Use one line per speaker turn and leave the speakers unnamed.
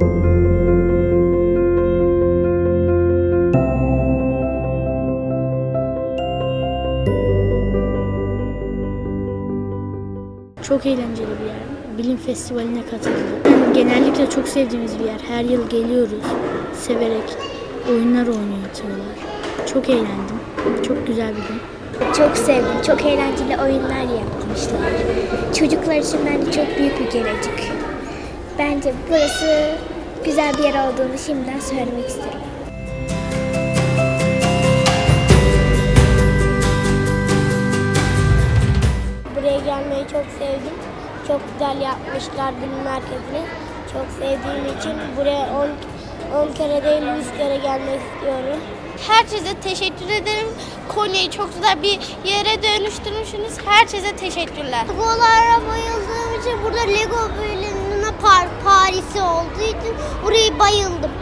Çok eğlenceli bir yer. Bilim festivaline katıldım. Genellikle çok sevdiğimiz bir yer. Her yıl geliyoruz. Severek oyunlar oynatıyorlar. Çok eğlendim. Çok güzel bir gün.
Çok sevdim. Çok eğlenceli oyunlar yapmışlar. Çocuklar için bence çok büyük bir gelecek. Bence burası güzel bir yer olduğunu şimdiden söylemek isterim.
Buraya gelmeyi çok sevdim. Çok güzel yapmışlar bilim merkezini. Çok sevdiğim için buraya 10 10 kere değil 100 kere gelmek istiyorum. Herkese teşekkür ederim. Konya'yı çok güzel bir yere dönüştürmüşsünüz. Herkese teşekkürler. Legolara bayıldığım olduğu için burayı bayıldım.